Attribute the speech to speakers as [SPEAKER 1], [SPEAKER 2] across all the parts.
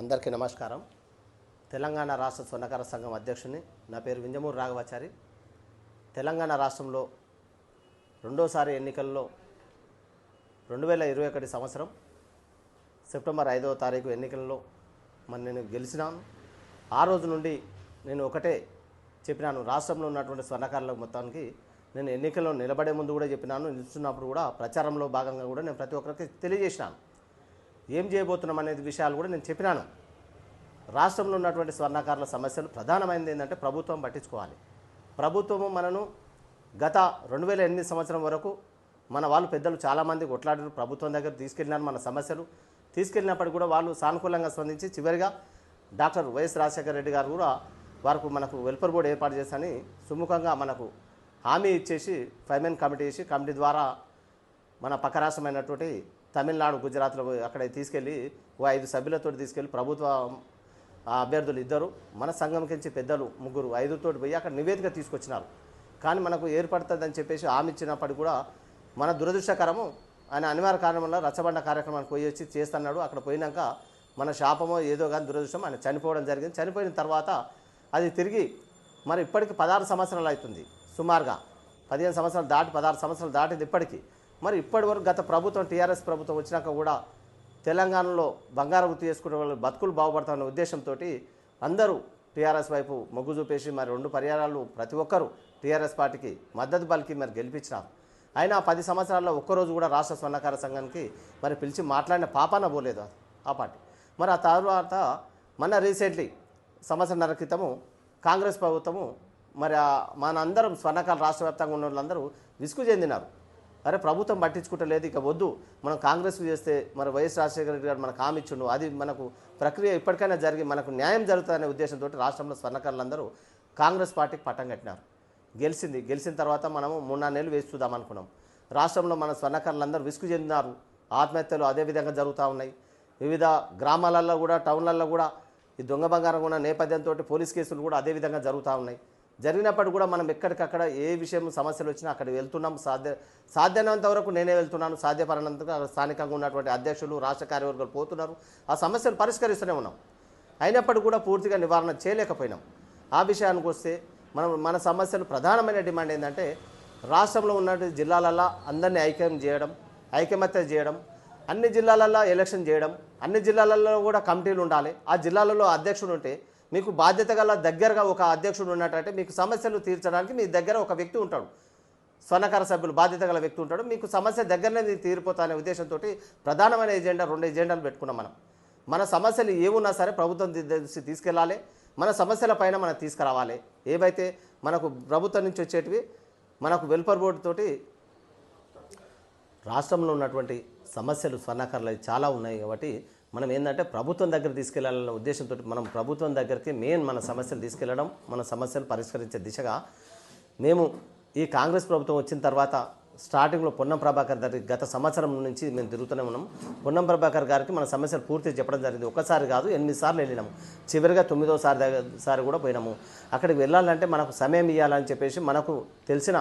[SPEAKER 1] అందరికీ నమస్కారం. తెలంగాణ రాష్ట్ర స్వర్ణకార సంఘం అధ్యక్షుని నా పేరు వింజమూరు రాఘవాచారి. తెలంగాణ రాష్ట్రంలో రెండోసారి ఎన్నికల్లో రెండు వేల ఇరవై ఒకటి సంవత్సరం సెప్టెంబర్ ఐదవ తారీఖు ఎన్నికల్లో మరి నేను గెలిచినాను. ఆ రోజు నుండి నేను ఒకటే చెప్పినాను రాష్ట్రంలో ఉన్నటువంటి స్వర్ణకారులకు మొత్తానికి నేను ఎన్నికల్లో నిలబడే ముందు కూడా చెప్పినాను నిలుస్తున్నప్పుడు కూడా ప్రచారంలో భాగంగా కూడా నేను ప్రతి ఒక్కరికి తెలియజేసినాను. ఏం చేయబోతున్నాం అనేది విషయాలు కూడా నేను చెప్పినాను. రాష్ట్రంలో ఉన్నటువంటి స్వర్ణకారుల సమస్యలు ప్రధానమైనది ఏంటంటే ప్రభుత్వం పట్టించుకోవాలి. ప్రభుత్వము మనను గత రెండు వేల ఎనిమిది సంవత్సరం వరకు మన వాళ్ళు పెద్దలు చాలామంది కొట్లాడారు ప్రభుత్వం దగ్గర తీసుకెళ్ళినారు మన సమస్యలు. తీసుకెళ్ళినప్పటికీ కూడా వాళ్ళు సానుకూలంగా స్పందించి చివరిగా డాక్టర్ వైఎస్ రాజశేఖర రెడ్డి గారు కూడా వారికి మనకు వెల్ఫేర్ బోర్డు ఏర్పాటు చేసని సుముఖంగా మనకు హామీ ఇచ్చేసి ఫైమెన్ కమిటీ చేసి కమిటీ ద్వారా మన పక్క రాష్ట్రమైనటువంటి తమిళనాడు గుజరాత్లో అక్కడ తీసుకెళ్ళి ఓ ఐదు సభ్యులతో తీసుకెళ్ళి ప్రభుత్వ అభ్యర్థులు ఇద్దరు మన సంఘం పెద్దలు ముగ్గురు ఐదుతో పోయి అక్కడ నివేదిక తీసుకొచ్చినారు. కానీ మనకు ఏర్పడుతుందని చెప్పేసి హామీ ఇచ్చినప్పటికీ కూడా మన దురదృష్టకరము ఆయన అనివార్య కారణం వల్ల రచ్చబండ కార్యక్రమానికి పోయి వచ్చి చేస్తున్నాడు. అక్కడ పోయినాక మన శాపమో ఏదో కానీ దురదృష్టం ఆయన చనిపోవడం జరిగింది. చనిపోయిన తర్వాత అది తిరిగి మరి ఇప్పటికి పదహారు సంవత్సరాలు అవుతుంది. సుమారుగా పదిహేను సంవత్సరాలు దాటి పదహారు సంవత్సరాలు దాటింది ఇప్పటికీ. మరి ఇప్పటి వరకు గత ప్రభుత్వం టీఆర్ఎస్ ప్రభుత్వం వచ్చినాక కూడా తెలంగాణలో బంగారం గుర్తు చేసుకునే వాళ్ళు బతుకులు బాగుపడతాన్న ఉద్దేశంతో అందరూ టీఆర్ఎస్ వైపు మొగ్గు చూపేసి మరి రెండు పర్యాయాలు ప్రతి ఒక్కరూ టీఆర్ఎస్ పార్టీకి మద్దతు పలికి మరి గెలిపించినారు. అయినా పది సంవత్సరాల్లో ఒక్కరోజు కూడా రాష్ట్ర స్వర్ణకార సంఘానికి మరి పిలిచి మాట్లాడిన పాపాన పోలేదు ఆ పార్టీ. మరి ఆ తర్వాత మన రీసెంట్లీ సంవత్సరన్నర క్రితము కాంగ్రెస్ ప్రభుత్వము మరి మన మనందరం స్వర్ణకాల రాష్ట్ర వ్యాప్తంగా ఉన్న వాళ్ళందరూ విసుగు చెందినారు. అరే ప్రభుత్వం పట్టించుకుంటలేదు ఇక వద్దు. మనం కాంగ్రెస్ చేస్తే మన వైఎస్ రాజశేఖర రెడ్డి గారు మనకు హామీ ఇచ్చిండు. అది మనకు ప్రక్రియ ఇప్పటికైనా జరిగి మనకు న్యాయం జరుగుతుందనే ఉద్దేశంతో రాష్ట్రంలో స్వర్ణకారులందరూ కాంగ్రెస్ పార్టీకి పట్టం కట్టినారు. గెలిచింది. గెలిచిన తర్వాత మనము మూడు నాలుగు నెలలు వేసి చూద్దాం అనుకున్నాం. రాష్ట్రంలో మన స్వర్ణకారులందరూ విసుగు చెందినారు. ఆత్మహత్యలు అదే విధంగా జరుగుతూ ఉన్నాయి. వివిధ గ్రామాలలో కూడా టౌన్లలో కూడా ఈ దొంగ బంగారం కూడా నేపథ్యంతో పోలీస్ కేసులు కూడా అదే విధంగా జరుగుతూ ఉన్నాయి. జరిగినప్పుడు కూడా మనం ఎక్కడికక్కడ ఏ విషయం సమస్యలు వచ్చినా అక్కడ వెళ్తున్నాం. సాధ్య సాధ్యమైనంత వరకు నేనే వెళ్తున్నాను. సాధ్యపడినంతగా స్థానికంగా ఉన్నటువంటి అధ్యక్షులు రాష్ట్ర కార్యవర్గాలు పోతున్నారు. ఆ సమస్యలు పరిష్కరిస్తూనే ఉన్నాం. అయినప్పటికీ కూడా పూర్తిగా నివారణ చేయలేకపోయినాం. ఆ విషయానికి వస్తే మనం మన సమస్యలు ప్రధానమైన డిమాండ్ ఏంటంటే రాష్ట్రంలో ఉన్న జిల్లాలల్లో అందరినీ ఐక్యం చేయడం ఐకమత్య చేయడం అన్ని జిల్లాలలో ఎలక్షన్ చేయడం అన్ని జిల్లాలలో కూడా కమిటీలు ఉండాలి. ఆ జిల్లాలలో అధ్యక్షుడు ఉంటే మీకు బాధ్యత గల దగ్గరగా ఒక అధ్యక్షుడు ఉన్నట్టయితే మీకు సమస్యలు తీర్చడానికి మీ దగ్గర ఒక వ్యక్తి ఉంటాడు. స్వర్ణకార సభ్యులు బాధ్యత గల వ్యక్తి ఉంటాడు. మీకు సమస్య దగ్గరనే తీరిపోతానే తీరిపోతా అనే ఉద్దేశంతో ప్రధానమైన ఎజెండా రెండు ఎజెండాలు పెట్టుకున్నాం మనం. మన సమస్యలు ఏమున్నా సరే ప్రభుత్వం దృష్టి తీసుకెళ్ళాలి. మన సమస్యల పైన మనం తీసుకురావాలి. ఏవైతే మనకు ప్రభుత్వం నుంచి వచ్చేటివి మనకు వెల్ఫేర్ బోర్డు తోటి రాష్ట్రంలో ఉన్నటువంటి సమస్యలు స్వర్ణకారులు చాలా ఉన్నాయి కాబట్టి మనం ఏంటంటే ప్రభుత్వం దగ్గర తీసుకెళ్ళాలన్న ఉద్దేశంతో మనం ప్రభుత్వం దగ్గరికి మెయిన్ మన సమస్యలు తీసుకెళ్ళడం మన సమస్యలు పరిష్కరించే దిశగా మేము ఈ కాంగ్రెస్ ప్రభుత్వం వచ్చిన తర్వాత స్టార్టింగ్లో పొన్నం ప్రభాకర్ గారి గత సంవత్సరం నుంచి మేము తిరుగుతూనే ఉన్నాం. పొన్నం ప్రభాకర్ గారికి మన సమస్యలు పూర్తి చెప్పడం జరిగింది. ఒకసారి కాదు ఎనిమిది సార్లు వెళ్ళినాము. చివరిగా తొమ్మిదోసారి దగ్గర సారి కూడా పోయినాము. అక్కడికి వెళ్ళాలంటే మనకు సమయం ఇవ్వాలని చెప్పేసి మనకు తెలిసిన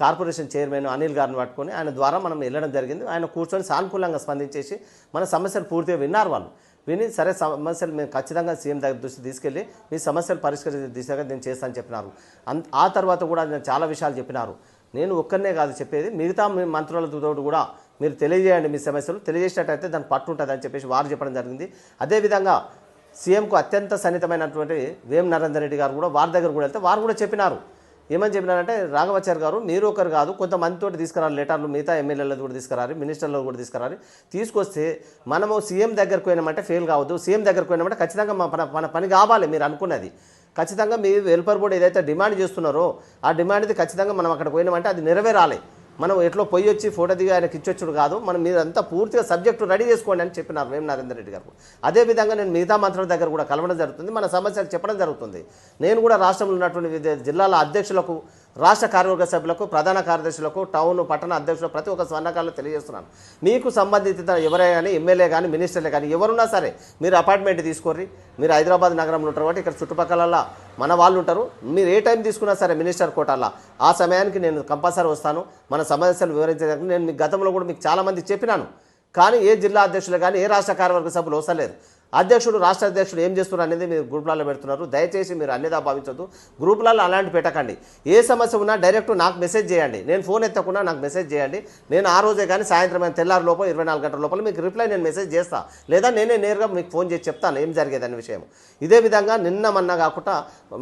[SPEAKER 1] కార్పొరేషన్ చైర్మన్ అనిల్ గారిని పట్టుకొని ఆయన ద్వారా మనం వెళ్ళడం జరిగింది. ఆయన కూర్చొని సానుకూలంగా స్పందించేసి మన సమస్యలు పూర్తిగా విన్నారు వాళ్ళు. విని సరే సమస్యలు మేము ఖచ్చితంగా సీఎం దగ్గర దృష్టి తీసుకెళ్ళి మీ సమస్యలు పరిష్కరించే దిశగా నేను చేస్తానని చెప్పినారు. అన్- ఆ తర్వాత కూడా నేను చాలా విషయాలు చెప్పినారు. నేను ఒక్కరినే కాదు చెప్పేది మిగతా మీ మంత్రులతో కూడా మీరు తెలియజేయండి మీ సమస్యలు. తెలియజేసినట్టయితే దాని పట్టుంటుంది అని చెప్పేసి వారు చెప్పడం జరిగింది. అదేవిధంగా సీఎంకు అత్యంత సన్నిహితమైనటువంటి వేం నరేందర్ రెడ్డి గారు కూడా వారి దగ్గర కూడా వెళ్తే వారు కూడా చెప్పినారు. ఏమని చెప్పినారంటే రాఘవాచారి గారు మీరు ఒకరు కాదు కొంతమందితో తీసుకురారు లెటర్లు మిగతా ఎమ్మెల్యేలు కూడా తీసుకురారు మినిస్టర్లు కూడా తీసుకురాలి. తీసుకొస్తే మనము సీఎం దగ్గరకు పోయినామంటే ఫెయిల్ కావద్దు సీఎం దగ్గరకు పోయినామంటే ఖచ్చితంగా మన మన పని కావాలి మీరు అనుకున్నది. ఖచ్చితంగా మీ వెల్ఫేర్ బోర్డు ఏదైతే డిమాండ్ చేస్తున్నారో ఆ డిమాండ్ది ఖచ్చితంగా మనం అక్కడ పోయినామంటే అది నెరవేరాలి. మనం ఎట్లో పోయి వచ్చి ఫోటో దిగి ఆయనకి ఇచ్చొచ్చుడు కాదు. మనం మీరంతా పూర్తిగా సబ్జెక్టు రెడీ చేసుకోండి అని చెప్పినారు వేం నరేందర్ రెడ్డి గారు. అదేవిధంగా నేను మిగతా మంత్రుల దగ్గర కూడా కలవడం జరుగుతుంది. మన సమస్యలు చెప్పడం జరుగుతుంది. నేను కూడా రాష్ట్రంలో ఉన్నటువంటి జిల్లాల అధ్యక్షులకు రాష్ట్ర కార్యవర్గ సభ్యులకు ప్రధాన కార్యదర్శులకు టౌన్ పట్టణ అధ్యక్షులకు ప్రతి ఒక్క స్వర్ణకారులు తెలియజేస్తున్నాను. మీకు సంబంధిత ఎవరే కానీ ఎమ్మెల్యే కానీ మినిస్టర్లే కానీ ఎవరున్నా సరే మీరు అపార్ట్మెంట్ తీసుకోర్రి. మీరు హైదరాబాద్ నగరంలో ఉంటారు కాబట్టి ఇక్కడ చుట్టుపక్కల మన వాళ్ళు ఉంటారు. మీరు ఏ టైం తీసుకున్నా సరే మినిస్టర్ కోటాల్లో ఆ సమయానికి నేను కంపల్సరీ వస్తాను. మన సమస్యలు వివరించడానికి నేను మీ గతంలో కూడా మీకు చాలామంది చెప్పినాను. కానీ ఏ జిల్లా అధ్యక్షులు కానీ ఏ రాష్ట్ర కార్యవర్గ సభ్యులు వస్తలేరు అధ్యక్షుడు రాష్ట్ర అధ్యక్షుడు ఏం చేస్తున్నారు అనేది మీరు గ్రూపులలో పెడుతున్నారు. దయచేసి మీరు అన్నిదా భావించొద్దు. గ్రూపులలో అలాంటి పెట్టకండి. ఏ సమస్య ఉన్నా డైరెక్ట్ నాకు మెసేజ్ చేయండి. నేను ఫోన్ ఎత్తకుండా నాకు మెసేజ్ చేయండి. నేను ఆ రోజే కానీ సాయంత్రం అయిన తెల్లారి లోపల ఇరవై నాలుగు గంటల లోపల మీకు రిప్లై నేను మెసేజ్ చేస్తా. లేదా నేనే నేరుగా మీకు ఫోన్ చేసి చెప్తాను ఏం జరిగేదని విషయం. ఇదే విధంగా నిన్న మొన్న కాకుండా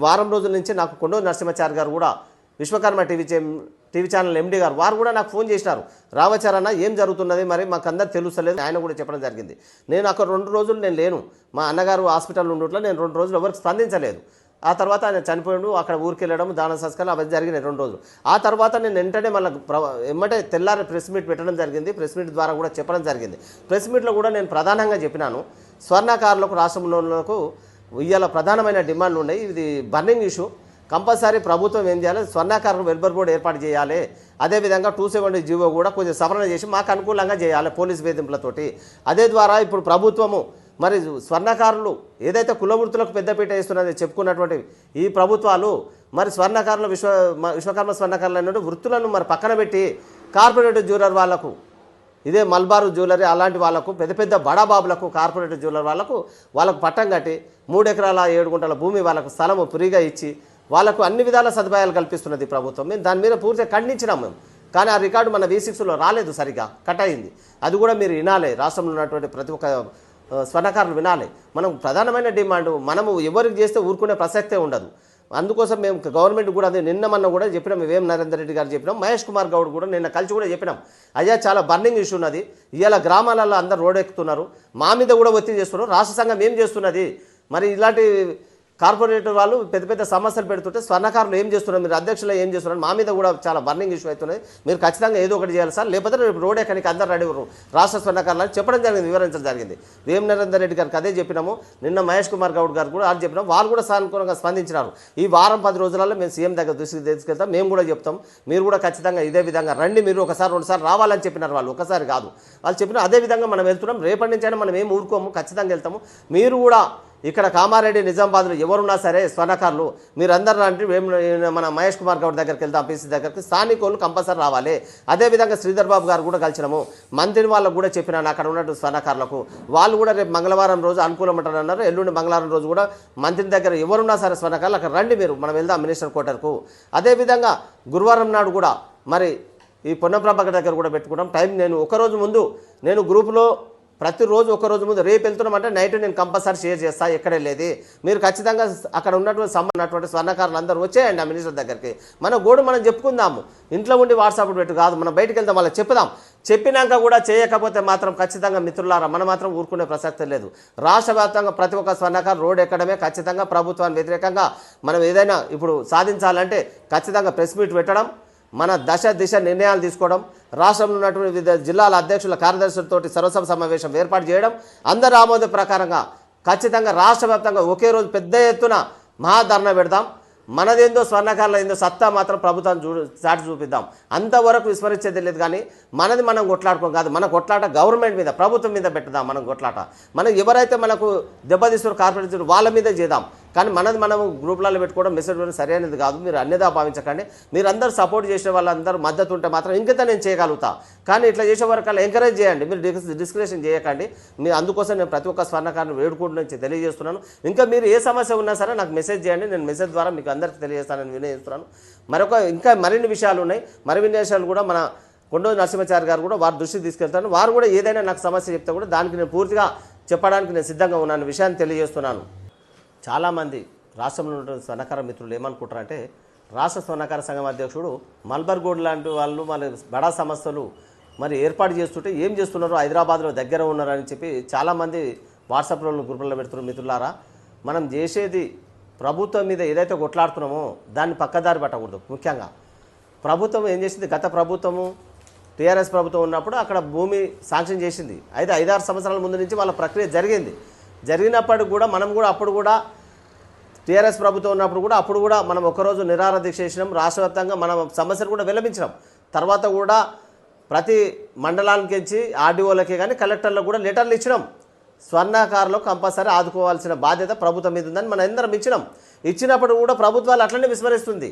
[SPEAKER 1] వారం రోజుల నుంచి నాకు కొండూరు నరసింహాచారి గారు కూడా Vishwakarma TV TV channel MD గారు వారు కూడా నాకు ఫోన్ చేసినారు. రావచారన్న ఏం జరుగుతున్నది మరి మాకు అందరు తెలుస్తలేదు ఆయన కూడా చెప్పడం జరిగింది. నేను అక్కడ రెండు రోజులు నేను లేను. మా అన్నగారు హాస్పిటల్ ఉండట్లో నేను రెండు రోజులు ఎవరికి స్పందించలేదు. ఆ తర్వాత ఆయన చనిపోయాడు అక్కడ ఊరికి వెళ్ళడం దాన సంస్కారాలు అవన్నీ జరిగినాయి రెండు రోజులు. ఆ తర్వాత నేను వెంటనే మళ్ళీ ఎమ్మటే తెల్లారి ప్రెస్ మీట్ పెట్టడం జరిగింది ప్రెస్ మీట్ ద్వారా కూడా చెప్పడం జరిగింది. ప్రెస్ మీట్లో కూడా నేను ప్రధానంగా చెప్పినాను స్వర్ణకారులకు రాష్ట్రంలోకు ఇవాళ ప్రధానమైన డిమాండ్లు ఉన్నాయి. ఇది బర్నింగ్ ఇష్యూ. కంపల్సరీ ప్రభుత్వం ఏం చేయాలి? స్వర్ణాకారం వెల్బర్ బోర్డు ఏర్పాటు చేయాలి. అదేవిధంగా టూ సెవెంటీ జీవో కూడా కొంచెం సవరణ చేసి మాకు అనుకూలంగా చేయాలి పోలీస్ వేధింపులతోటి. అదే ద్వారా ఇప్పుడు ప్రభుత్వము మరి స్వర్ణకారులు ఏదైతే కులవృత్తులకు పెద్దపీట వేస్తున్నది చెప్పుకున్నటువంటి ఈ ప్రభుత్వాలు మరి స్వర్ణకారులు విశ్వ విశ్వకర్మ స్వర్ణకారులు అనేటువంటి వృత్తులను మరి పక్కన పెట్టి కార్పొరేట్ జ్యూలర్ వాళ్ళకు ఇదే మల్బారు జ్యువెలరీ అలాంటి వాళ్ళకు పెద్ద పెద్ద బడాబాబులకు కార్పొరేట్ జ్యువెలర్ వాళ్ళకు వాళ్ళకు పట్టం కట్టి మూడెకరాల ఏడు గుంటల భూమి వాళ్ళకు స్థలము ఫ్రీగా ఇచ్చి వాళ్ళకు అన్ని విధాల సదుపాయాలు కల్పిస్తున్నది ప్రభుత్వం. మేము దాని మీద పూర్తిగా ఖండించినాం మేము. కానీ ఆ రికార్డు మన వి సిక్స్లో రాలేదు సరిగా. కట్ అయింది. అది కూడా మీరు వినాలి. రాష్ట్రంలో ఉన్నటువంటి ప్రతి ఒక్క స్వర్ణకారులు వినాలి. మనం ప్రధానమైన డిమాండ్ మనము ఎవరికి చేస్తే ఊరుకునే ప్రసక్తే ఉండదు. అందుకోసం మేము గవర్నమెంట్ కూడా అదే నిన్న మొన్న కూడా చెప్పినాం. వేం నరేందర్ రెడ్డి గారు చెప్పినాం. మహేష్ కుమార్ గౌడ్ కూడా నిన్న కలిసి కూడా చెప్పినాం. అయ్యా చాలా బర్నింగ్ ఇష్యూ ఉన్నది. ఇవాళ గ్రామాలలో అందరు రోడ్ ఎక్కుతున్నారు. మా మీద కూడా ఒత్తిడి చేస్తున్నారు. రాష్ట్ర సంఘం ఏం చేస్తున్నది? మరి ఇలాంటి కార్పొరేటర్ వాళ్ళు పెద్ద పెద్ద సమస్యలు పెడుతుంటే స్వర్ణకారులు ఏం చేస్తున్నారు? మీరు అధ్యక్షులు ఏం చేస్తున్నారు? మా మీద కూడా చాలా బర్నింగ్ ఇష్యూ అవుతున్నాయి. మీరు ఖచ్చితంగా ఏదో ఒకటి చేయాలి సార్. లేకపోతే రేపు రోడ్ ఎక్కడికి అందరు రెడీ రాష్ట్ర స్వర్ణకారులు అని చెప్పడం జరిగింది వివరించడం జరిగింది. వేం నరేందర్ రెడ్డి గారికి అదే చెప్పినాము. నిన్న మహేష్ కుమార్ గౌడ్ గారు కూడా అది చెప్పినాం వాళ్ళు కూడా సానుకూలంగా స్పందించినారు. ఈ వారం పది రోజులలో మేము సీఎం దగ్గర దృష్టికి తీసుకెళ్తాం. మేము కూడా చెప్తాం. మీరు కూడా ఖచ్చితంగా ఇదే విధంగా రండి. మీరు ఒకసారి రెండుసార్లు రావాలని చెప్పినారు వాళ్ళు. ఒకసారి కాదు. వాళ్ళు చెప్పిన అదే విధంగా మనం వెళ్తున్నాం. రేపటి నుంచి అయినా మనం ఏం ఊరుకోము. ఖచ్చితంగా వెళ్తాము. మీరు కూడా ఇక్కడ కామారెడ్డి నిజామాబాద్లో ఎవరున్నా సరే స్వర్ణకారులు మీరందరూ అంటే మన మహేష్ కుమార్ గౌడ్ దగ్గరికి వెళ్తాం పీసీ దగ్గరికి. స్థానికులు కంపల్సరీ రావాలి. అదేవిధంగా శ్రీధర్ బాబు గారు కూడా కలిసినాము. మంత్రి వాళ్ళకు కూడా చెప్పినాను అక్కడ ఉన్నట్టు స్వర్ణకారులకు. వాళ్ళు కూడా రేపు మంగళవారం రోజు అనుకూలం అన్నారు. ఎల్లుండి మంగళవారం రోజు కూడా మంత్రి దగ్గర ఎవరున్నా సరే స్వర్ణకారులు అక్కడ రండి మీరు మనం వెళ్దాం మినిస్టర్ క్వార్టర్కు. అదేవిధంగా గురువారం నాడు కూడా మరి ఈ పొన్నప్రభాకర్ దగ్గర కూడా పెట్టుకుంటాం టైం నేను ఒకరోజు ముందు నేను గ్రూపులో ప్రతిరోజు ఒక రోజు ముందు రేపు వెళ్తున్నామంటే నైట్ నేను కంపల్సరీ షేర్ చేస్తా ఎక్కడే లేదు. మీరు ఖచ్చితంగా అక్కడ ఉన్నటువంటి సంబంధించినటువంటి స్వర్ణకారులు అందరూ వచ్చేయండి ఆ మినిస్టర్ దగ్గరికి. మన గోడు మనం చెప్పుకుందాము. ఇంట్లో ఉండి వాట్సాప్ పెట్టు కాదు మనం బయటకు వెళ్దాం వాళ్ళకి చెప్పుదాం. చెప్పినాక కూడా చేయకపోతే మాత్రం ఖచ్చితంగా మిత్రులారా మనం మాత్రం ఊరుకునే ప్రసక్తి లేదు. రాష్ట్ర వ్యాప్తంగా ప్రతి ఒక్క స్వర్ణకారు రోడ్ ఎక్కడమే ఖచ్చితంగా ప్రభుత్వానికి వ్యతిరేకంగా మనం ఏదైనా ఇప్పుడు సాధించాలంటే ఖచ్చితంగా ప్రెస్ మీట్ పెట్టడం మన దశ దిశ నిర్ణయాలు తీసుకోవడం రాష్ట్రంలో ఉన్నటువంటి వివిధ జిల్లాల అధ్యక్షుల కార్యదర్శులతో సర్వసభ సమావేశం ఏర్పాటు చేయడం అందరి ఆమోద ప్రకారంగా ఖచ్చితంగా రాష్ట్ర వ్యాప్తంగా ఒకే రోజు పెద్ద ఎత్తున మహాధరణ పెడదాం. మనదేందో స్వర్ణకాలం ఏందో సత్తా మాత్రం ప్రభుత్వం చూ చాటి చూపిద్దాం. అంతవరకు విస్మరించేది లేదు కానీ మనది మనం కొట్లాడుకోం కాదు. మన కొట్లాట గవర్నమెంట్ మీద ప్రభుత్వం మీద పెట్టుదాం మనం కొట్లాట. మనం ఎవరైతే మనకు దెబ్బతీస్తున్న కార్పొరేట్ వాళ్ళ మీద చేద్దాం. కానీ మనది మనం గ్రూప్లలో పెట్టుకోవడం మెసేజ్ పెట్టడం సరైనది కాదు మీరు అన్యదా భావించకండి. మీరు అందరూ సపోర్ట్ చేసే వాళ్ళందరూ మద్దతు ఉంటే మాత్రం ఇంకిత నేను చేయగలుగుతా. కానీ ఇట్లా చేసే వరకు ఎంకరేజ్ చేయండి. మీరు డిస్ డిస్క్రిప్షన్ చేయకండి. మీరు అందుకోసం నేను ప్రతి ఒక్క స్వర్ణకారుని వేడుకుంటూ నుంచి తెలియజేస్తున్నాను. ఇంకా మీరు ఏ సమస్య ఉన్నా సరే నాకు మెసేజ్ చేయండి. నేను మెసేజ్ ద్వారా మీకు అందరికీ తెలియజేస్తానని వినియోగిస్తున్నాను మరొక ఇంకా మరిన్ని విషయాలు ఉన్నాయి. మరిన్ని విషయాలు కూడా మన కొండోజు నరసింహాచారి గారు కూడా వారి దృష్టికి తీసుకెళ్తాను వారు కూడా ఏదైనా నాకు సమస్య చెప్తే కూడా దానికి నేను పూర్తిగా చెప్పడానికి నేను సిద్ధంగా ఉన్నాను విషయాన్ని తెలియజేస్తున్నాను. చాలామంది రాష్ట్రంలో ఉన్న స్వర్ణకార మిత్రులు ఏమనుకుంటారంటే రాష్ట్ర స్వర్ణకార సంఘం అధ్యక్షుడు మల్బర్గోడ్ లాంటి వాళ్ళు మన బడా సంస్థలు మరి ఏర్పాటు చేస్తుంటే ఏం చేస్తున్నారు? హైదరాబాద్లో దగ్గర ఉన్నారని చెప్పి చాలామంది వాట్సాప్లో గ్రూపుల్లో పెడుతున్నారు మిత్రులారా. మనం చేసేది ప్రభుత్వం మీద ఏదైతే కొట్లాడుతున్నామో దాన్ని పక్కదారి పట్టకూడదు ముఖ్యంగా. ప్రభుత్వం ఏం చేసింది? గత ప్రభుత్వము టీఆర్ఎస్ ప్రభుత్వం ఉన్నప్పుడు అక్కడ భూమి శాంక్షన్ చేసింది. అయితే ఐదారు సంవత్సరాల ముందు నుంచి వాళ్ళ ప్రక్రియ జరిగింది. జరిగినప్పటికి కూడా మనం కూడా అప్పుడు కూడా టీఆర్ఎస్ ప్రభుత్వం ఉన్నప్పుడు కూడా అప్పుడు కూడా మనం ఒకరోజు నిరాహార దీక్ష చేసినాం. రాష్ట్రవ్యాప్తంగా మనం సమస్యలు కూడా విలపించినాం తర్వాత కూడా ప్రతి మండలానికి ఇచ్చి కానీ కలెక్టర్లకు కూడా లెటర్లు ఇచ్చినాం. స్వర్ణకారులకు కంపల్సరీ ఆదుకోవాల్సిన బాధ్యత ప్రభుత్వం మీద ఉందని మనం అందరం ఇచ్చినాం. ఇచ్చినప్పుడు కూడా ప్రభుత్వాలు అట్లనే విస్మరిస్తుంది.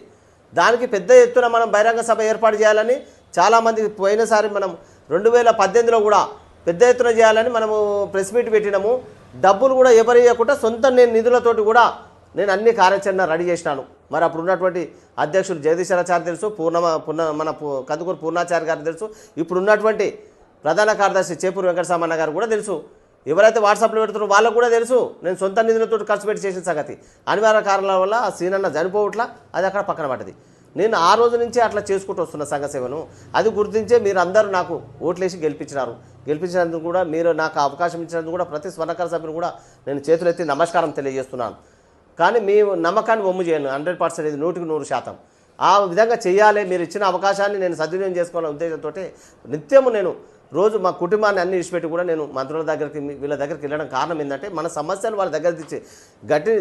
[SPEAKER 1] దానికి పెద్ద ఎత్తున మనం బహిరంగ సభ ఏర్పాటు చేయాలని చాలామంది పోయినసారి మనం రెండు వేల పద్దెనిమిదిలో కూడా పెద్ద ఎత్తున చేయాలని మనము ప్రెస్ మీట్ పెట్టినాము. డబ్బులు కూడా ఎవరేయకుండా సొంత నేను నిధులతోటి కూడా నేను అన్ని కార్యాచరణ రెడీ చేసినాను. మరి అప్పుడు ఉన్నటువంటి అధ్యక్షులు జగదీశ్వరాచార్య తెలుసు పూర్ణమ పూర్ణ మన పూ- కందుకూరు పూర్ణాచార్య గారు తెలుసు ఇప్పుడు ఉన్నటువంటి ప్రధాన కార్యదర్శి చేపూరు వెంకటసామన్న గారు కూడా తెలుసు. ఎవరైతే వాట్సాప్లో పెడుతున్నారో వాళ్ళకు కూడా తెలుసు నేను సొంత నిధులతో ఖర్చు పెట్టి చేసిన సంగతి. అనివార్య కారణాల వల్ల ఆ సీనన్న చనిపోవట్లా అది అక్కడ పక్కన పడ్డది. నేను ఆ రోజు నుంచే అట్లా చేసుకుంటూ వస్తున్న సంఘ సేవను. అది గుర్తించే మీరు అందరూ నాకు ఓట్లేసి గెలిపించినారు. గెలిపించినందుకు కూడా మీరు నాకు అవకాశం ఇచ్చినందుకు కూడా ప్రతి స్వర్ణకార సభ్యులు కూడా నేను చేతులెత్తి నమస్కారం తెలియజేస్తున్నాను. కానీ మీ నమ్మకాన్ని ఒమ్ము చేయను. హండ్రెడ్ పర్సెంట్ ఇది నూటికి నూరు శాతం. ఆ విధంగా చేయాలి మీరు ఇచ్చిన అవకాశాన్ని నేను సద్వినియోగం చేసుకోవాలనే ఉద్దేశంతో నిత్యము నేను రోజు మా కుటుంబాన్ని అన్ని విడిచిపెట్టి కూడా నేను మంత్రుల దగ్గరికి వీళ్ళ దగ్గరికి వెళ్ళడం కారణం ఏంటంటే మన సమస్యలు వాళ్ళ దగ్గర తెచ్చి గట్టి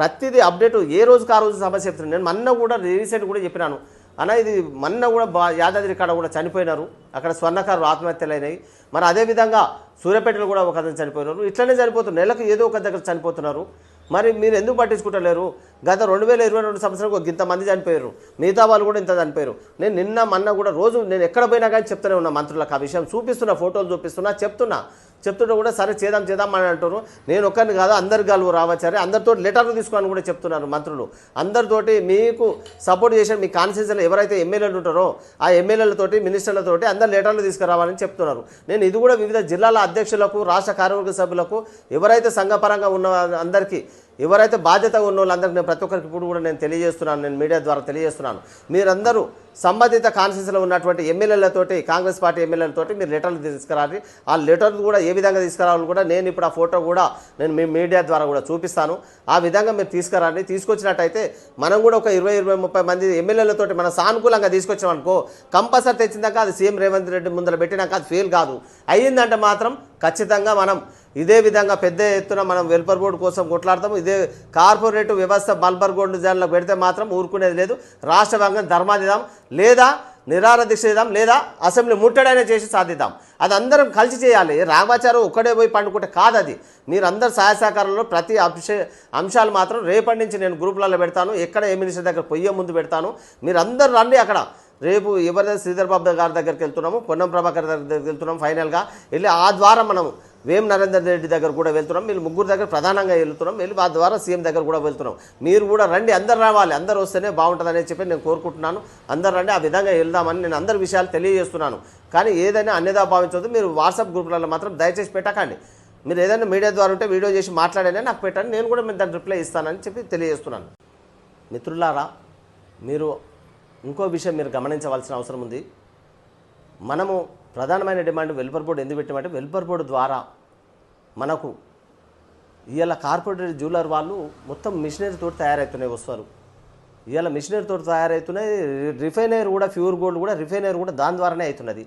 [SPEAKER 1] ప్రతిదీ అప్డేట్ ఏ రోజుకు ఆ రోజు సమస్య చెప్తున్నాను. నేను మొన్న కూడా రీసెంట్ కూడా చెప్పినాను. అన్న ఇది మొన్న కూడా బా యాదాద్రి కాడ కూడా చనిపోయినారు. అక్కడ స్వర్ణకారులు ఆత్మహత్యలైనవి మరి అదేవిధంగా సూర్యాపేటలో కూడా ఒక అతను చనిపోయినారు. ఇట్లనే చనిపోతున్నారు. నెలకు ఏదో ఒక దగ్గర చనిపోతున్నారు. మరి మీరు ఎందుకు పట్టించుకుంటలేరు గత రెండు వేల ఇరవై రెండు సంవత్సరం ఇంతమంది చనిపోయారు. మిగతా వాళ్ళు కూడా ఇంత చనిపోయారు. నేను నిన్న మొన్న కూడా రోజు నేను ఎక్కడ పోయినా కానీ చెప్తూనే ఉన్నా మంత్రులకు ఆ విషయం. చూపిస్తున్నా ఫోటోలు చూపిస్తున్నా చెప్తున్నా. చెప్తుంటే కూడా సరే చేద్దాం చేద్దాం అని అంటారు నేను ఒక్కరిని కాదు అందరు గలువు రావచ్చారే అందరితో లెటర్లు తీసుకోవాలని కూడా చెప్తున్నారు మంత్రులు. అందరితోటి మీకు సపోర్ట్ చేసిన మీ కాన్స్టిట్యూన్సీలో ఎవరైతే ఎమ్మెల్యేలు ఉంటారో ఆ ఎమ్మెల్యేలతోటి మినిస్టర్లతోటి అందరు లెటర్లు తీసుకురావాలని చెప్తున్నారు. నేను ఇది కూడా వివిధ జిల్లాల అధ్యక్షులకు రాష్ట్ర కార్యవర్గ సభ్యులకు ఎవరైతే సంఘపరంగా ఉన్న అందరికీ ఎవరైతే బాధ్యత ఉన్న వాళ్ళందరికీ నేను ప్రతి ఒక్కరికి ఇప్పుడు కూడా నేను తెలియజేస్తున్నాను నేను మీడియా ద్వారా తెలియజేస్తున్నాను. మీరందరూ సంబంధిత కాన్స్టిట్యూన్సీలో ఉన్నటువంటి ఎమ్మెల్యేలతోటి కాంగ్రెస్ పార్టీ ఎమ్మెల్యేలతోటి మీరు లెటర్లు తీసుకురాలి ఆ లెటర్లు కూడా ఏ విధంగా తీసుకురావాలని కూడా నేను ఇప్పుడు ఆ ఫోటో కూడా నేను మీ మీడియా ద్వారా కూడా చూపిస్తాను. ఆ విధంగా మీరు తీసుకురండి. తీసుకొచ్చినట్టయితే మనం కూడా ఒక ఇరవై ఇరవై ముప్పై మంది ఎమ్మెల్యేలతోటి మనం సానుకూలంగా తీసుకొచ్చామనుకో కంపల్సరీ తెచ్చిందాక అది సీఎం రేవంత్ రెడ్డి ముందర పెట్టినాక అది ఫెయిల్ కాదు. అయ్యిందంటే మాత్రం ఖచ్చితంగా మనం ఇదే విధంగా పెద్ద ఎత్తున మనం వెల్పర్ బోర్డు కోసం కొట్లాడతాము. ఇదే కార్పొరేట్ వ్యవస్థ మల్బర్ గోల్డ్ జైల్లో పెడితే మాత్రం ఊరుకునేది లేదు. రాష్ట్ర వ్యాప్తంగా లేదా నిరార దీక్ష చేద్దాం. లేదా అసెంబ్లీ ముట్టడైనా చేసి సాధిద్దాం. అది అందరం కలిసి చేయాలి. రామాచారం ఒక్కడే పోయి పండుకుంటే కాదు అది. మీరందరు సహాయ సహకారంలో ప్రతి అంశ అంశాలు మాత్రం రేపటి నుంచి నేను గ్రూపులలో పెడతాను. ఎక్కడ ఏ మినిస్టర్ దగ్గర పొయ్యే ముందు పెడతాను. మీరందరూ రండి అక్కడ. రేపు ఎవరైతే శ్రీధర్ బాబు గారి దగ్గరికి వెళ్తున్నాము. పొన్నం ప్రభాకర్ దగ్గరికి వెళ్తున్నాం ఫైనల్గా. వెళ్ళి ఆ ద్వారా మనం వేం నరేందర్ రెడ్డి దగ్గర కూడా వెళ్తున్నాం. మీరు ముగ్గురు దగ్గర ప్రధానంగా వెళ్తున్నాం. వెళ్ళి మా ద్వారా సీఎం దగ్గర కూడా వెళ్తున్నాం. మీరు కూడా రండి అందరు రావాలి అందరు వస్తేనే బాగుంటుందని చెప్పి నేను కోరుకుంటున్నాను. అందరు రండి ఆ విధంగా వెళ్దామని నేను అందరి విషయాలు తెలియజేస్తున్నాను. కానీ ఏదైనా అన్యదా భావించవద్దు మీరు వాట్సాప్ గ్రూపులలో మాత్రం దయచేసి పెట్టకండి. మీరు ఏదైనా మీడియా ద్వారా ఉంటే వీడియో చేసి మాట్లాడేనే నాకు పెట్టండి. నేను కూడా మీరు దాన్ని రిప్లై ఇస్తానని చెప్పి తెలియజేస్తున్నాను. మిత్రులారా మీరు ఇంకో విషయం మీరు గమనించవలసిన అవసరం ఉంది. మనము ప్రధానమైన డిమాండ్ వెల్ఫర్ బోర్డు ఎందుకు పెట్టామంటే వెల్ఫర్ బోర్డు ద్వారా మనకు ఇవాళ కార్పొరేట్ జ్యువెలర్ వాళ్ళు మొత్తం మిషనరీ తోటి తయారవుతున్నాయి వస్తారు. ఇవాళ మిషనరీ తోటి తయారవుతున్నాయి రిఫైనర్ కూడా ప్యూర్ గోల్డ్ కూడా రిఫైనర్ కూడా దాని ద్వారానే అవుతున్నది.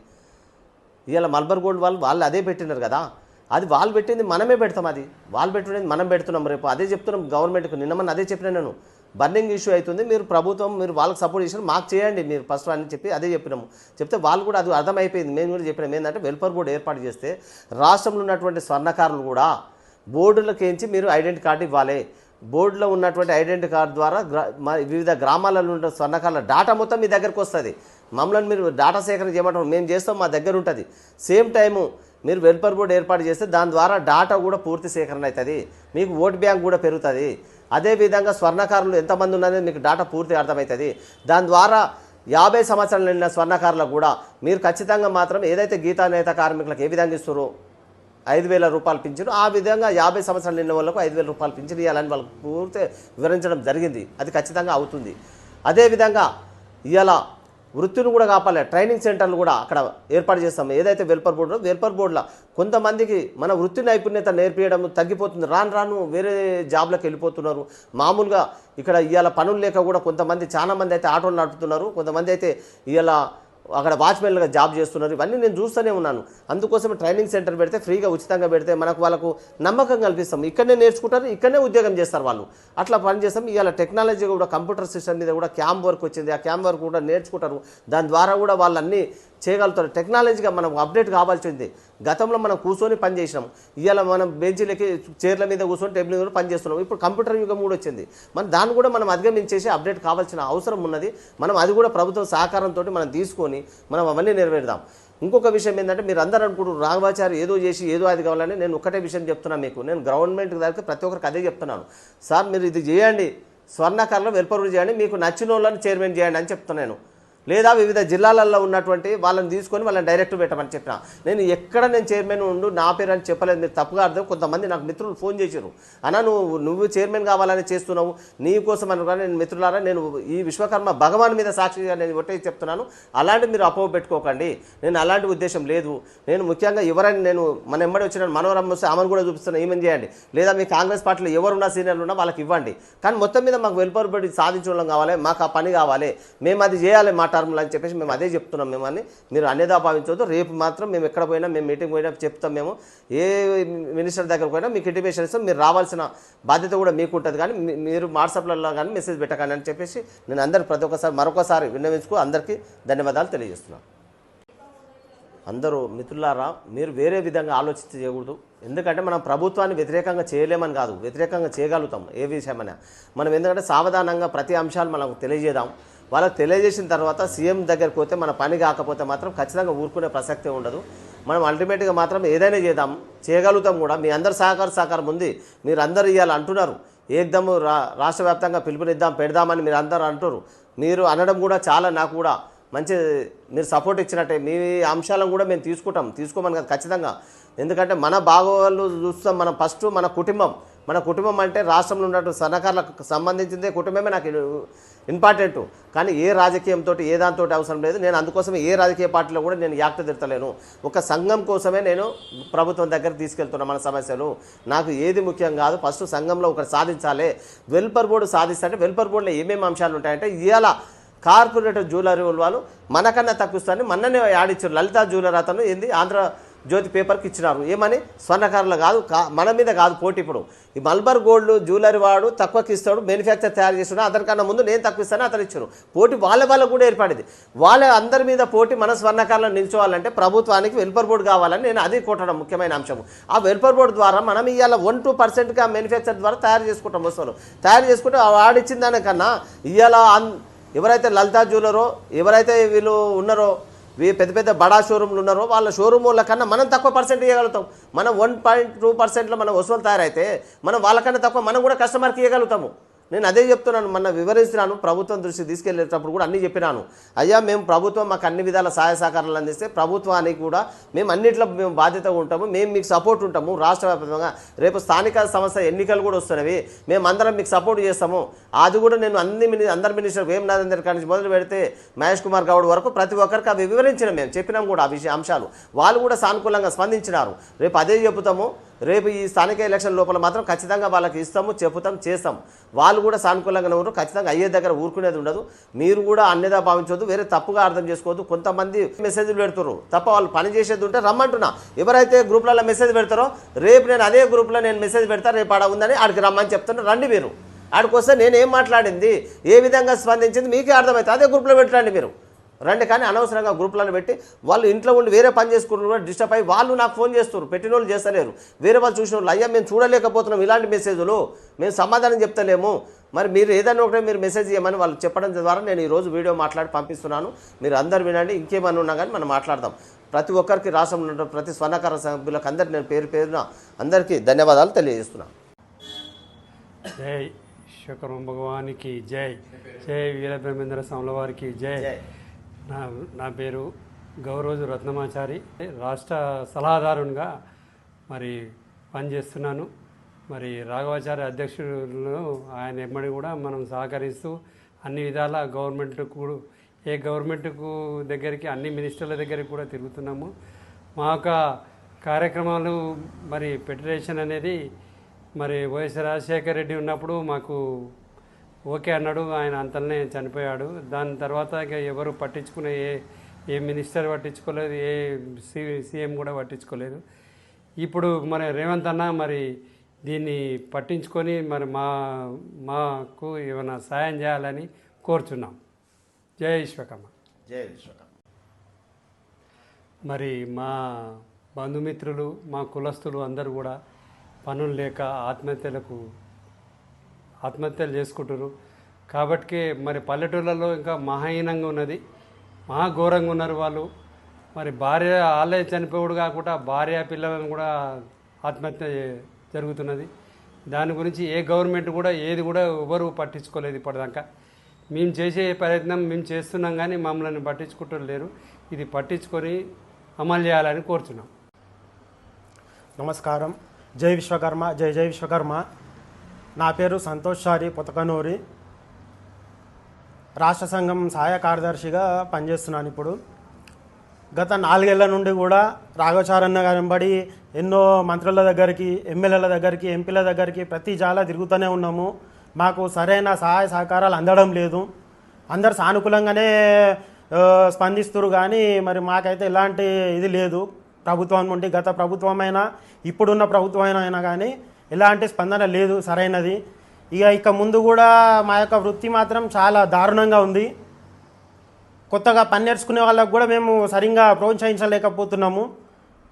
[SPEAKER 1] ఇవాళ మల్బర్ గోల్డ్ వాళ్ళు వాళ్ళు అదే పెట్టినారు కదా. అది వాళ్ళు పెట్టింది మనమే పెడతాం అది. వాళ్ళు పెట్టినది మనం పెడుతున్నాం రేపు. అదే చెప్తున్నాం గవర్నమెంట్కి. నిన్న మన అదే చెప్పిన నేను. బర్నింగ్ ఇష్యూ అవుతుంది. మీరు ప్రభుత్వం మీరు వాళ్ళకి సపోర్ట్ చేసిన మాకు చేయండి మీరు ఫస్ట్ అని చెప్పి అదే చెప్పినాము. చెప్తే వాళ్ళు కూడా అది అర్థమైపోయింది. మేము కూడా చెప్పినాం. ఏంటంటే వెల్ఫేర్ బోర్డు ఏర్పాటు చేస్తే రాష్ట్రంలో ఉన్నటువంటి స్వర్ణకారులు కూడా బోర్డులకేంచి మీరు ఐడెంటి కార్డు ఇవ్వాలి. బోర్డులో ఉన్నటువంటి ఐడెంటి కార్డు ద్వారా గ్రా- వివిధ గ్రామాలలో ఉన్న స్వర్ణకారుల డాటా మొత్తం మీ దగ్గరకు వస్తుంది. మమ్మల్ని మీరు డాటా సేకరణ చేయమంటారు. మేము చేస్తాం మా దగ్గర ఉంటుంది. సేమ్ టైము మీరు వెల్ఫేర్ బోర్డు ఏర్పాటు చేస్తే దాని ద్వారా డాటా కూడా పూర్తి సేకరణ అవుతుంది. మీకు ఓట్ బ్యాంక్ కూడా పెరుగుతుంది. అదేవిధంగా స్వర్ణకారులు ఎంతమంది ఉన్నారనేది మీకు డాటా పూర్తి అర్థమవుతుంది. దాని ద్వారా యాభై సంవత్సరాలు నిండిన స్వర్ణకారులకు కూడా మీరు ఖచ్చితంగా మాత్రం ఏదైతే గీతా నేత కార్మికులకు ఏ విధంగా ఇస్తారో ఐదు వేల రూపాయలు పింఛను ఆ విధంగా యాభై సంవత్సరాలు నిన్న వాళ్ళకు ఐదు వేల రూపాయలు పింఛను ఇవ్వాలని వాళ్ళకు పూర్తి వివరించడం జరిగింది. అది ఖచ్చితంగా అవుతుంది. అదేవిధంగా ఇవాళ వృత్తిని కూడా కాపాలి ట్రైనింగ్ సెంటర్లు కూడా అక్కడ ఏర్పాటు చేస్తాం. ఏదైతే వెల్పర్ బోర్డు వెల్పర్ బోర్డులో కొంతమందికి మన వృత్తి నైపుణ్యత నేర్పించడం తగ్గిపోతుంది. రాను రాను వేరే జాబ్లకు వెళ్ళిపోతున్నారు. మామూలుగా ఇక్కడ ఇవాళ పనులు లేక కూడా కొంతమంది చాలా మంది అయితే ఆటోలు నడుపుతున్నారు. కొంతమంది అయితే ఇవాళ అక్కడ వాచ్మెన్లుగా జాబ్ చేస్తున్నారు. ఇవన్నీ నేను చూస్తూనే ఉన్నాను. అందుకోసం ట్రైనింగ్ సెంటర్ పెడితే ఫ్రీగా ఉచితంగా పెడితే మనకు వాళ్ళకు నమ్మకం కల్పిస్తాం. ఇక్కడనే నేర్చుకుంటారు ఇక్కడనే ఉద్యోగం చేస్తారు వాళ్ళు. అట్లా పని చేస్తాం. ఇవాళ టెక్నాలజీ కూడా కంప్యూటర్ సిస్టమ్ మీద కూడా క్యాంప్ వర్క్ వచ్చింది. ఆ క్యాంప్ వర్క్ కూడా నేర్చుకుంటారు. దాని ద్వారా కూడా వాళ్ళన్నీ చేయగలుగుతారు. టెక్నాలజీగా మనం అప్డేట్ కావాల్సింది. గతంలో మనం కూర్చొని పని చేసినాం. ఇవాళ మనం బెంచీలకి చైర్ల మీద కూర్చొని టేబుల్ మీద పని చేస్తున్నాం ఇప్పుడు కంప్యూటర్ యుగం కూడా వచ్చింది. మనం దాన్ని కూడా మనం అధిగమించేసి అప్డేట్ కావాల్సిన అవసరం ఉన్నది. మనం అది కూడా ప్రభుత్వం సహకారంతో మనం తీసుకొని మనం అవన్నీ నెరవేరుదాం. ఇంకొక విషయం ఏంటంటే మీరు అందరూ అనుకుంటారు రాఘవాచారి ఏదో చేసి ఏదో అది కావాలని నేను ఒకటే విషయం చెప్తున్నాను మీకు. నేను గవర్నమెంట్ దగ్గర ప్రతి ఒక్కరికి అదే చెప్తున్నాను. సార్ మీరు ఇది చేయండి. స్వర్ణకరలో వెలుపరులు చేయండి. మీకు నచ్చిన వాళ్ళని చైర్మన్ చేయండి అని చెప్తున్నాను లేదా వివిధ జిల్లాలలో ఉన్నటువంటి వాళ్ళని తీసుకొని వాళ్ళని డైరెక్ట్ పెట్టమని చెప్పిన. నేను ఎక్కడ నేను చైర్మన్ ఉండు నా పేరు అని చెప్పలేదు మీరు తప్పుగా అర్థం కొంతమంది నాకు మిత్రులు ఫోన్ చేశారు అన్నా నువ్వు నువ్వు చైర్మన్ కావాలని చేస్తున్నావు నీ కోసం అనుకున్నా నేను మిత్రులారా నేను ఈ విశ్వకర్మ భగవాన్ మీద సాక్షిగా నేను ఒకటే చెప్తున్నాను అలాంటి మీరు అపోహ పెట్టుకోకండి. నేను అలాంటి ఉద్దేశం లేదు. నేను ముఖ్యంగా ఎవరైనా నేను మన ఎమ్మడి వచ్చిన మనోరమ్మ వస్తే ఆమెను కూడా చూపిస్తున్నా ఏమని చేయండి. లేదా మీ కాంగ్రెస్ పార్టీలో ఎవరున్నా సీనియర్లు ఉన్నా వాళ్ళకి ఇవ్వండి. కానీ మొత్తం మీద మాకు వెలుపరబడి సాధించడం కావాలి మాకు ఆ పని కావాలి. మేము అది చేయాలి మా టర్మ్లు అని చెప్పేసి మేము అదే చెప్తున్నాం మేము అని మీరు అనేదా భావించవద్దు. రేపు మాత్రం మేము ఎక్కడ పోయినా మేము మీటింగ్ పోయినా చెప్తాం మేము. ఏ మినిస్టర్ దగ్గర పోయినా మీకు ఇంటిమేషన్ ఇస్తాం. మీరు రావాల్సిన బాధ్యత కూడా మీకు ఉంటుంది కానీ మీరు వాట్సాప్లలో కానీ మెసేజ్ పెట్టకండి అని చెప్పేసి నేను అందరికి ప్రతి ఒక్కసారి మరొకసారి విన్నవించుకు అందరికీ ధన్యవాదాలు తెలియజేస్తున్నాను. అందరూ మిత్రులారా మీరు వేరే విధంగా ఆలోచించి చేయకూడదు. ఎందుకంటే మనం ప్రభుత్వాన్ని వ్యతిరేకంగా చేయలేమని కాదు. వ్యతిరేకంగా చేయగలుగుతాం ఏ విషయమైనా. మనం ఎందుకంటే సావధానంగా ప్రతి అంశాలు మనకు తెలియజేద్దాం. వాళ్ళకి తెలియజేసిన తర్వాత సీఎం దగ్గరకు పోతే మన పని కాకపోతే మాత్రం ఖచ్చితంగా ఊరుకునే ప్రసక్తే ఉండదు. మనం అల్టిమేట్గా మాత్రం ఏదైనా చేద్దాం చేయగలుగుతాం కూడా. మీ అందరి సహకార సహకారం ఉంది. మీరు అందరు ఇవ్వాలి అంటున్నారు. ఏకదమ్ రా రాష్ట్ర వ్యాప్తంగా పిలుపునిద్దాం పెడదామని మీరు అందరూ అంటారు మీరు అనడం కూడా చాలా నాకు కూడా మంచి మీరు సపోర్ట్ ఇచ్చినట్టే. మీ అంశాలను కూడా మేము తీసుకుంటాం. తీసుకోమని కదా ఖచ్చితంగా. ఎందుకంటే మన భాగవాళ్ళు చూస్తాం. మనం ఫస్ట్ మన కుటుంబం. మన కుటుంబం అంటే రాష్ట్రంలో ఉన్నటువంటి సన్నకారులకు సంబంధించిందే కుటుంబమే నాకు ఇంపార్టెంట్ కానీ ఏ రాజకీయంతో ఏ దాంతో అవసరం లేదు. నేను అందుకోసమే ఏ రాజకీయ పార్టీలో కూడా నేను యాక్ట్ తిడతలేను ఒక సంఘం కోసమే నేను ప్రభుత్వం దగ్గర తీసుకెళ్తున్నా మన సమస్యలు. నాకు ఏది ముఖ్యం కాదు. ఫస్ట్ సంఘంలో ఒకటి సాధించాలి. వెల్పర్ బోర్డు సాధిస్తే వెల్పర్ బోర్డులో ఏమేమి అంశాలు ఉంటాయంటే ఇవాళ కార్పొరేటర్ జ్యువెలరీ వాళ్ళు మనకన్నా తక్కువ ఇస్తారని మొన్ననే ఆడిచ్చారు లలితా జ్యువెలరీ అతను ఏంది? ఆంధ్ర జ్యోతి పేపర్కి ఇచ్చినారు. ఏమని? స్వర్ణకారులు కాదు కా మన మీద కాదు పోటీ ఇప్పుడు. ఈ మల్బర్ గోల్డ్ జ్యువెలరీ వాడు తక్కువకి ఇస్తాడు మ్యానుఫ్యాక్చర్ తయారు చేస్తున్నాడు అతనికన్నా ముందు నేను తక్కువ ఇస్తాను అతను ఇచ్చారు. పోటీ వాళ్ళ వాళ్ళకు కూడా ఏర్పడింది. వాళ్ళ అందరి మీద పోటీ మన స్వర్ణకారులను నిల్చోవాలంటే ప్రభుత్వానికి వెల్పర్ బోర్డు కావాలని నేను అది కొట్టడం ముఖ్యమైన అంశం. ఆ వెల్పర్ బోర్డు ద్వారా మనం ఇవాళ వన్ టూ పర్సెంట్గా మ్యానుఫ్యాక్చర్ ద్వారా తయారు చేసుకుంటాం వస్తువులు తయారు చేసుకుంటే వాడిచ్చిన దానికన్నా ఇవాళ ఎవరైతే లలితా జ్యువెలరో ఎవరైతే వీళ్ళు ఉన్నారో పెద్ద పెద్ద బడా షోరూమ్లు ఉన్నారో వాళ్ళ షోరూమ్ వాళ్ళ కన్నా మనం తక్కువ పర్సెంట్ ఇవ్వగలుగుతాం మనం వన్ పాయింట్ టూ పర్సెంట్లో మన వస్తువులు తయారైతే మనం వాళ్ళకన్నా తక్కువ మనం కూడా కస్టమర్కి ఇవ్వగలుగుతాము నేను అదే చెప్తున్నాను మొన్న వివరిస్తున్నాను ప్రభుత్వం దృష్టి తీసుకెళ్ళేటప్పుడు కూడా అన్నీ చెప్పినాను. అయ్యా మేము ప్రభుత్వం మాకు అన్ని విధాల సహాయ సహకారాలు అందిస్తే ప్రభుత్వానికి కూడా మేము అన్నింటిలో మేము బాధ్యతగా ఉంటాము మేము మీకు సపోర్ట్ ఉంటాము. రాష్ట్ర వ్యాప్తంగా రేపు స్థానిక సంస్థ ఎన్నికలు కూడా వస్తున్నవి మేము అందరం మీకు సపోర్ట్ చేస్తాము. అది కూడా నేను అన్ని మిని అందరి మినిస్టర్ వేం నరేందర్ కాడి నుంచి మొదలు పెడితే మహేష్ కుమార్ గౌడ్ వరకు ప్రతి ఒక్కరికి అవి వివరించిన మేము చెప్పినాం కూడా ఆ విషయ అంశాలు. వాళ్ళు కూడా సానుకూలంగా స్పందించినారు. రేపు అదే చెబుతాము. రేపు ఈ స్థానిక ఎలక్షన్ లోపల మాత్రం ఖచ్చితంగా వాళ్ళకి ఇస్తాము చెబుతాం చేస్తాం. వాళ్ళు కూడా సానుకూలంగా ఉన్నారు. ఖచ్చితంగా అయ్యే దగ్గర ఊరుకునేది ఉండదు. మీరు కూడా అన్యదా భావించవద్దు. వేరే తప్పుగా అర్థం చేసుకోవద్దు. కొంతమంది మెసేజ్లు పెడుతున్నారు. తప్ప వాళ్ళు పని చేసేది ఉంటే రమ్మంటున్నా. ఎవరైతే గ్రూప్లలో మెసేజ్ పెడతారో రేపు నేను అదే గ్రూప్లో నేను మెసేజ్ పెడతా రేపు ఆడ ఉందని ఆడికి రమ్మని చెప్తున్నా రండి మీరు. ఆడికి వస్తే నేను ఏం మాట్లాడింది? ఏ విధంగా స్పందించింది? మీకే అర్థమవుతుంది అదే గ్రూప్లో పెట్టండి మీరు. రండి కానీ అనవసరంగా గ్రూప్లను పెట్టి వాళ్ళు ఇంట్లో ఉండి వేరే పని చేసుకుంటారు కూడా డిస్టర్బ్ అయ్యి వాళ్ళు నాకు ఫోన్ చేస్తారు పెట్టిన వాళ్ళు చేస్తలేరు. వేరే వాళ్ళు చూసిన వాళ్ళు అయ్యా మేము చూడలేకపోతున్నాం ఇలాంటి మెసేజ్లు మేము సమాధానం చెప్తలేము. మరి మీరు ఏదైనా ఒకటే మీరు మెసేజ్ చేయమని వాళ్ళు చెప్పడం ద్వారా నేను ఈరోజు వీడియో మాట్లాడి పంపిస్తున్నాను. మీరు అందరు వినండి. ఇంకేమన్నా ఉన్నా కానీ మనం మాట్లాడదాం. ప్రతి ఒక్కరికి రాష్ట్రంలో ప్రతి స్వర్ణకార సభ్యులకు అందరికి నేను పేరు పేరున అందరికీ ధన్యవాదాలు తెలియజేస్తున్నాను
[SPEAKER 2] జై శుక్రం భగవానికి జై. జై వీరబ్రహ్మేంద్ర స్వాముల వారికి జై.
[SPEAKER 1] జై.
[SPEAKER 2] నా నా పేరు గౌరోజు రత్నమాచారి. రాష్ట్ర సలహాదారునిగా మరి పనిచేస్తున్నాను. మరి రాఘవాచార్య అధ్యక్షులను ఆయన ఎమ్మడి కూడా మనం సహకరిస్తూ అన్ని విధాల గవర్నమెంట్కు ఏ గవర్నమెంట్కు దగ్గరికి అన్ని మినిస్టర్ల దగ్గరికి కూడా తిరుగుతున్నాము. మా యొక్క కార్యక్రమాలు మరి ఫెడరేషన్ అనేది మరి వైఎస్ రాజశేఖర రెడ్డి ఉన్నప్పుడు మాకు ఓకే అన్నాడు ఆయన అంతలోనే చనిపోయాడు. దాని తర్వాత ఇక ఎవరు పట్టించుకునే ఏ ఏ మినిస్టర్ పట్టించుకోలేదు ఏ సి సీఎం కూడా పట్టించుకోలేదు. ఇప్పుడు మరి రేవంత్ అన్న మరి దీన్ని పట్టించుకొని మరి మా మాకు ఏమైనా సాయం చేయాలని కోరుచున్నాం. జై విశ్వకర్మ.
[SPEAKER 1] జై విశ్వకర్మ.
[SPEAKER 2] మరి మా బంధుమిత్రులు మా కులస్తులు అందరూ కూడా పనులు లేక ఆత్మహత్యలకు ఆత్మహత్యలు చేసుకుంటారు కాబట్టి మరి పల్లెటూళ్ళలో ఇంకా మహాహీనంగా ఉన్నది. మహా ఘోరంగా ఉన్నారు వాళ్ళు. మరి భార్య వాళ్ళే చనిపోవుడు కాకుండా భార్య పిల్లలను కూడా ఆత్మహత్య జరుగుతున్నది. దాని గురించి ఏ గవర్నమెంట్ కూడా ఏది కూడా ఎవరు పట్టించుకోలేదు ఇప్పటిదాకా. మేము చేసే ప్రయత్నం మేము చేస్తున్నాం కానీ మమ్మల్ని పట్టించుకుంటారు లేరు. ఇది పట్టించుకొని అమలు చేయాలని కోరుతున్నాం
[SPEAKER 3] నమస్కారం. జై విశ్వకర్మ జై జై విశ్వకర్మ. నా పేరు సంతోష్ చారి పుతకనూరి. రాష్ట్ర సంఘం సహాయ కార్యదర్శిగా పనిచేస్తున్నాను ఇప్పుడు. గత నాలుగేళ్ళ నుండి కూడా రాఘవచారన్న గారింబడి ఎన్నో మంత్రుల దగ్గరికి ఎమ్మెల్యేల దగ్గరికి ఎంపీల దగ్గరికి ప్రతి జాల తిరుగుతూనే ఉన్నాము. మాకు సరైన సహాయ సహకారాలు అందడం లేదు. అందరు సానుకూలంగానే స్పందిస్తురు కానీ మరి మాకైతే ఎలాంటి ఇది లేదు. ప్రభుత్వం నుండి గత ప్రభుత్వమైనా ఇప్పుడున్న ప్రభుత్వం అయినా కానీ ఎలాంటి స్పందన లేదు సరైనది. ఇక ఇక ముందు కూడా మా యొక్క వృత్తి మాత్రం చాలా దారుణంగా ఉంది. కొత్తగా పని నేర్చుకునే వాళ్ళకు కూడా మేము సరిగ్గా ప్రోత్సహించలేకపోతున్నాము.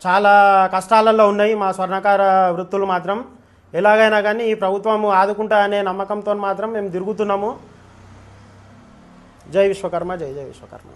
[SPEAKER 3] చాలా కష్టాలలో ఉన్నాయి మా స్వర్ణకార వృత్తులు మాత్రం. ఎలాగైనా కానీ ఈ ప్రభుత్వం ఆదుకుంటా అనే నమ్మకంతో మాత్రం మేము తిరుగుతున్నాము. జై విశ్వకర్మ జై జై విశ్వకర్మ.